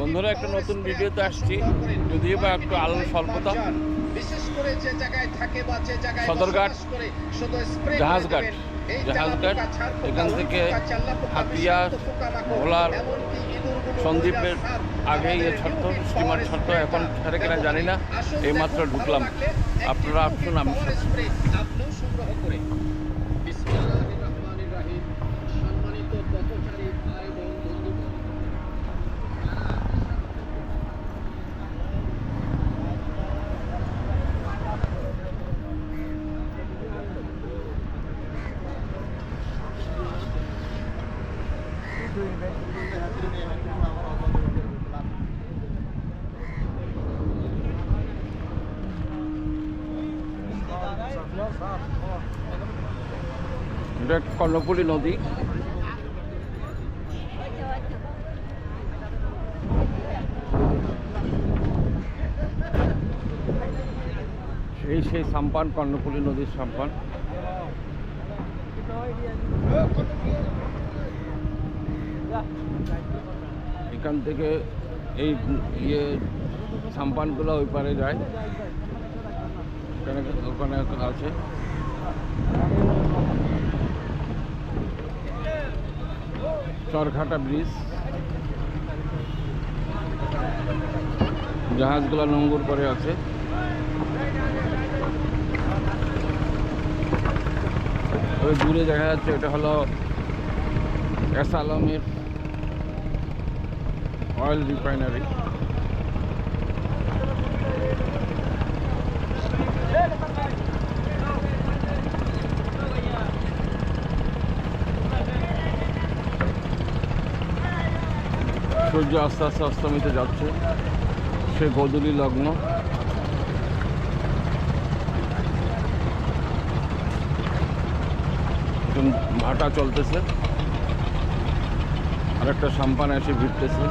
বন্ধুরা একটা নতুন ভিডিওতে আসছি। যদিও বা একটু আলো স্বল্পতা। সদরঘাট, জাহাজঘাট, জাহাজঘাট, এখান থেকে হাতিয়া, ভোলার, আগেই এ আমাদের ছাড়তো স্টিমার ছাড়তো এখন ছাড়ে কিনা জানি না এইমাত্র ঢুকলাম। আপনারা আসুন আমি সংগ্রহ এটা কর্ণফুলী নদী। এই সেই সাম্পান কর্ণফুলী নদীর সাম্পান। এখান থেকে এই ইয়ে সাম্পানগুলো ওই পারে যায়। ওখানে ওখানে আছে। চরঘাটা ব্রিজ। জাহাজগুলো নোঙ্গর করে আছে। ওই দূরে দেখা যাচ্ছে, এটা হলো এস আলমের অয়েল রিফাইনারি। সূর্য আস্তে আস্তে অস্তমিতে যাচ্ছে। সে গোধূলি লগ্ন। ভাটা চলতেছে। আর একটা সাম্পান এসে ভিড়তেছে।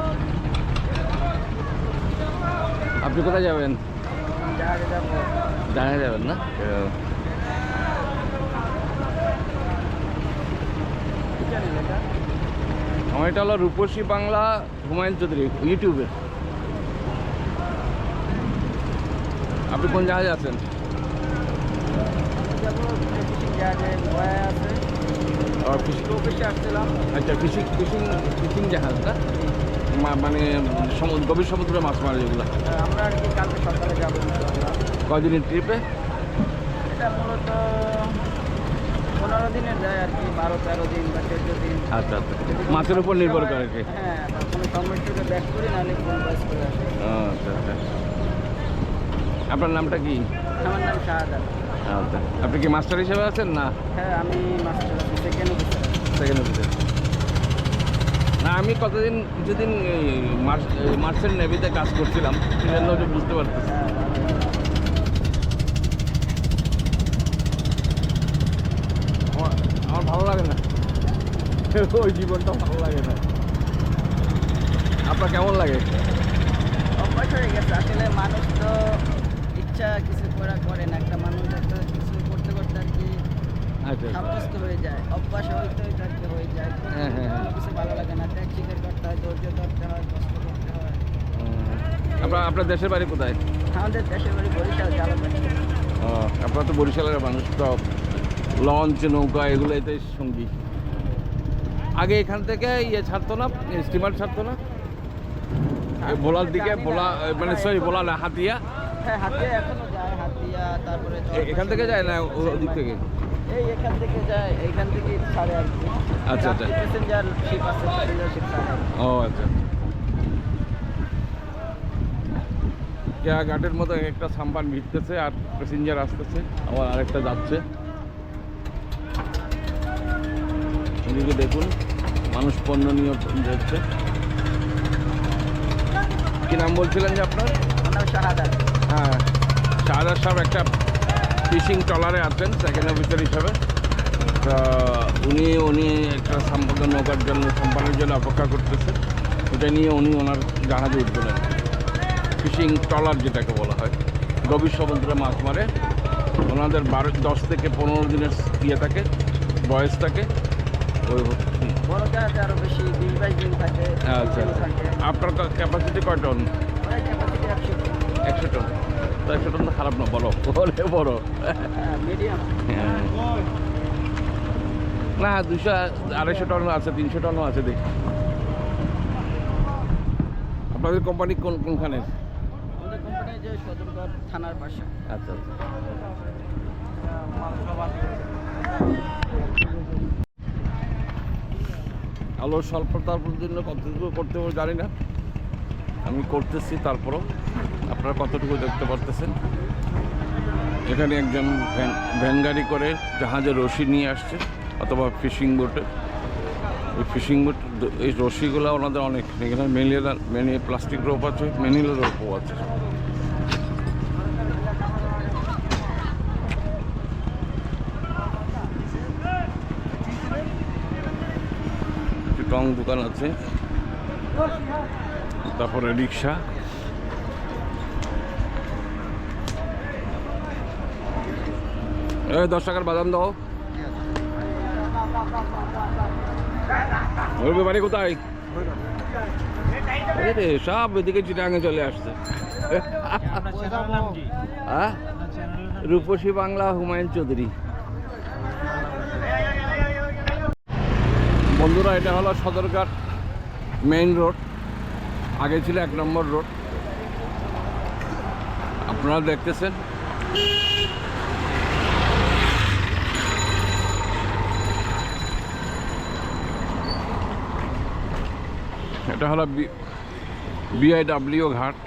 আপনি কোথায় যাবেন? জানা যাবেন না? আমার এটা হলো রূপসী বাংলা হুমায়ুন চৌধুরী ইউটিউবে। আপনি কোন জাহাজে আছেন? আচ্ছা ফিশিং ফিশিং ফিশিং জাহাজ না? মানে সমুদ্র গভীর সমুদ্রে মাছ মারে যেগুলো। আমরা আর কি কালকে সকালে যাব। কয়দিনের ট্রিপে? এটা মূলত পনেরো দিনের যায় আর কি বারো তেরো দিন বা চোদ্দ দিন। আচ্ছা আচ্ছা। মাছের উপর নির্ভর করে কি। হ্যাঁ ব্যাক করি নাহলে করে আসি। আচ্ছা আচ্ছা। আপনার নামটা কি? আমার নাম আচ্ছা। আপনি কি মাস্টার হিসেবে আছেন না? হ্যাঁ আমি মাস্টার আছি সেকেন্ড অফিসার সেকেন্ড অফিসার না আমি কতদিন কিছুদিন মার্চ মার্চের নেভিতে কাজ করছিলাম সেজন্য বুঝতে পারতেছি হ্যাঁ আমার আমার ভালো লাগে না ওই জীবনটা ভালো লাগে না। আপনার কেমন লাগে? অভ্যাস হয়ে গেছে। আসলে মানুষ তো ইচ্ছা কিছু করা করে না। একটা মানুষ একটা কিছু করতে করতে আর কি আচ্ছা আচ্ছা। সাব্যস্ত হয়ে যায়। অভ্যাস হইতে হইতে আর কি হয়ে যায়। হ্যাঁ, হ্যাঁ, কোনো কিছু ভালো লাগে না। ত্যাগ স্বীকার করতে হয় ধৈর্য ধরতে হয় কষ্ট করতে হয়। আপনার আপনার দেশের বাড়ি কোথায়? আমাদের দেশের বাড়ি বরিশাল জালাপাড়ি ও, আপনারা তো বরিশালের মানুষ তো লঞ্চ নৌকা এগুলো এতে সঙ্গী। আগে এখান থেকে ইয়ে ছাড়তো না স্টিমার ছাড়তো না। ভোলার দিকে ভোলা মানে সরি ভোলা না হাতিয়া। হ্যাঁ হাতিয়া এখনও যায় হাতিয়া তারপরে এখান থেকে যায় না ওদিক থেকে? এই এখান থেকে যায় এখান থেকে ছাড়ে আর আচ্ছা, আচ্ছা। প্যাসেঞ্জার শিপ আছে প্যাসেঞ্জার ছাড়ে ও আচ্ছা কেয়া ঘাটের মতো একটা সাম্পান ভিড়তেছে আর প্যাসেঞ্জার আসতেছে আবার আরেকটা যাচ্ছে। এদিকে দেখুন মানুষ পণ্য নিয়ে যাচ্ছে কি নাম বলছিলেন যে আপনার? হ্যাঁ শাহজাদ সাহেব একটা ফিশিং ট্রলারে আছেন সেকেন্ড অফিসার হিসাবে। তা উনি উনি একটা সম্পর্ক নৌকার জন্য সম্পানের জন্য অপেক্ষা করতেছে। ওটা নিয়ে উনি ওনার জাহাজে উঠবেন ফিশিং ট্রলার যেটাকে বলা হয়। গভীর সমুদ্রে মাছ মারে। ওনাদের বারো দশ থেকে পনেরো দিনের ইয়ে থাকে বয়স থাকে। ওই বড় জাহাজে আরও বেশি বিশ বাইশ দিন থাকে আচ্ছা। আপনার ক্যাপাসিটি কয় টন ক্যাপাসিটি একশো একশো টন তো একশো টন তো খারাপ না বড় বড় বড়। মিডিয়াম। না দুশো আড়াইশো টন আছে তিনশো টনও আছে দেখি। আপনাদের কোম্পানি কোন কোনখানে থানার পাশে আচ্ছা আচ্ছা। আলো স্বল্পতার জন্য কতটুকু করতে হবে জানি না। আমি করতেছি তারপরও। আপনারা কতটুকু দেখতে পারতেছেন? এখানে একজন ভ্যান গাড়ি করে জাহাজে রশি নিয়ে আসছে, অথবা ফিশিং বোটে। ওই ফিশিং বোট, এই রশিগুলো ওনাদের অনেক, এখানে মেনিলা, মেনি, প্লাস্টিক রোপ আছে, মেনিলা রোপও আছে। টং দোকান আছে। তারপরে রিক্সা। এই দশ টাকার বাদাম দাও। ওর বাড়ি কোথায়? এই রে সব এদিকে চিটাঙে চলে আসছে। হ্যাঁ? রূপসী বাংলা হুমায়ুন চৌধুরী। বন্ধুরা, এটা হলো সদরঘাট মেইন রোড। আগে ছিল এক নম্বর রোড। আপনারা দেখতেছেন। এটা হলো বিআইডাব্লিউ ঘাট।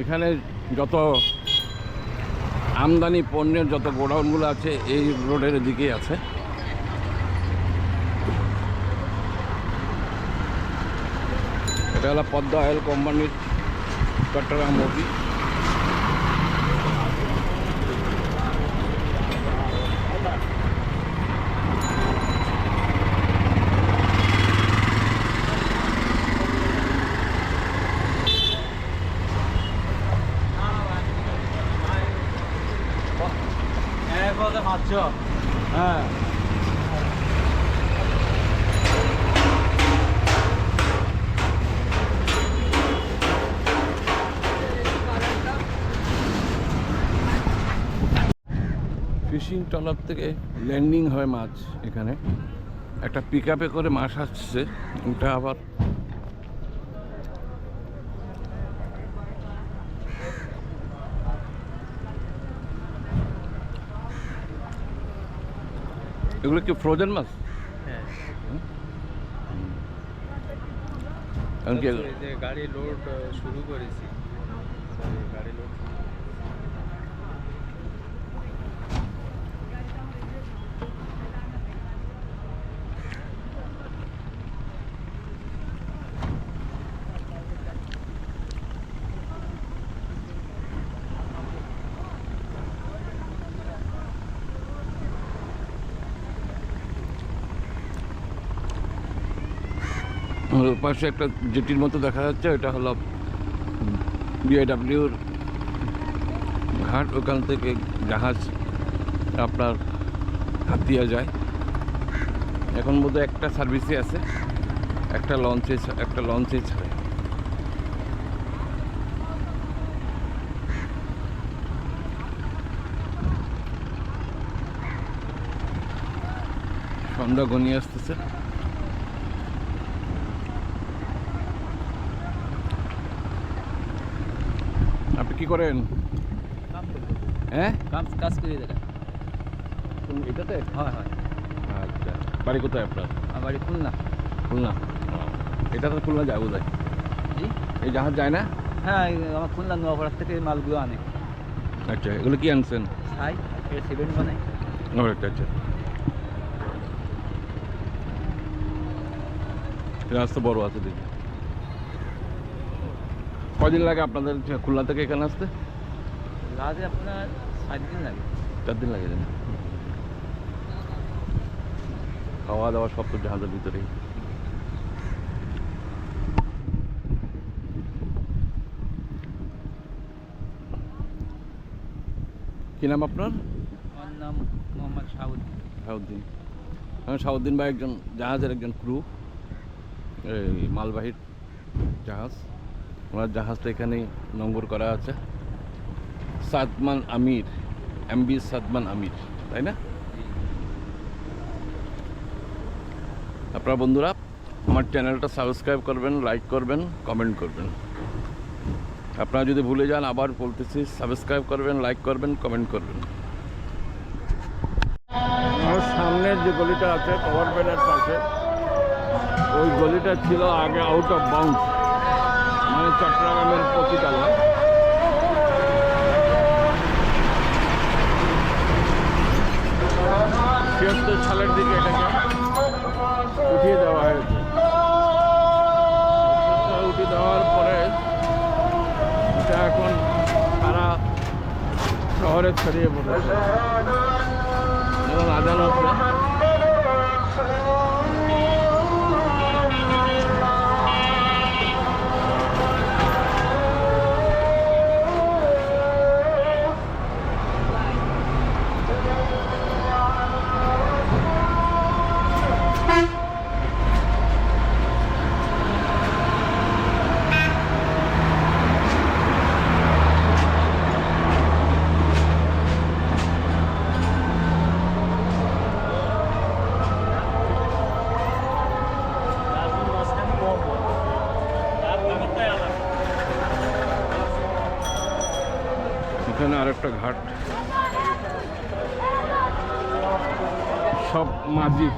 এখানে যত আমদানি পণ্যের যত গোডাউনগুলো আছে এই রোডের দিকেই আছে। এটা হলো পদ্মা অয়েল কোম্পানির চট্টগ্রাম অফিস। হ্যাঁ। ফিশিং ট্রলার থেকে ল্যান্ডিং হয় মাছ এখানে। একটা পিক করে মাছ আসছে। ওটা আবার এগুলো কি ফ্রোজেন মাছ? হ্যাঁ। গাড়ি লোড শুরু করেছি। গাড়ি লোড পাশে একটা জেটির মতো দেখা যাচ্ছে ওটা হলো বিআইডাব্লিউর ঘাট, ওখান থেকে জাহাজ আপনার হাতিয়া যায়। এখন বোধহয় একটা সার্ভিসই আছে, একটা লঞ্চে একটা লঞ্চে ছাড়ে। সন্ধ্যা ঘনিয়ে আসতেছে। কি করেন? হ্যাঁ? কাজ কাজ করে কোন- এটাতে। হয় হয়। আচ্ছা। বাড়ি কোথায় আপনার? বাড়ি খুলনা। খুলনা। এটা তো খুলনা যায় জি? এই জাহাজ যায় না? হ্যাঁ আমার খুলনা নোয়াপাড়ার থেকে মালগুলো আনে। আচ্ছা এগুলো কি আনছেন? ছাই এটা সিমেন্ট বানাই আচ্ছা আচ্ছা। রাস্তা বড় আছে দেখি। কদিন লাগে আপনাদের খুলনা থেকে এখানে আসতে? জাহাজে আপনার সাত দিন লাগে। চার দিন লাগে খাওয়া দাওয়া সব তো জাহাজের ভিতরেই। কি নাম আপনার? আমার নাম মোহাম্মদ আমি শাহুদ্দিন ভাই একজন জাহাজের একজন ক্রু এই মালবাহীর জাহাজ। ওনার জাহাজটা এখানেই নম্বর করা আছে। সাদমান আমির, এমবি সাদমান আমির, তাই না? আপনারা বন্ধুরা, আমার চ্যানেলটা সাবস্ক্রাইব করবেন, লাইক করবেন, কমেন্ট করবেন। আপনারা যদি ভুলে যান, আবার বলতেছি, সাবস্ক্রাইব করবেন, লাইক করবেন, কমেন্ট করবেন। আমার সামনের যে গলিটা আছে, পাওয়ার ব্যানের পাশে ওই গলিটা ছিল আগে আউট অফ বাউন্ড চট্টগ্রামের পতিতালা ছিয়াত্তর সালের দিকে এটাকে উঠিয়ে দেওয়া হয়েছে। উঠিয়ে দেওয়ার পরে এটা এখন সারা শহরে ছড়িয়ে পড়েছে। এবং আজান আর আরেকটা ঘাট। সব মাঝি।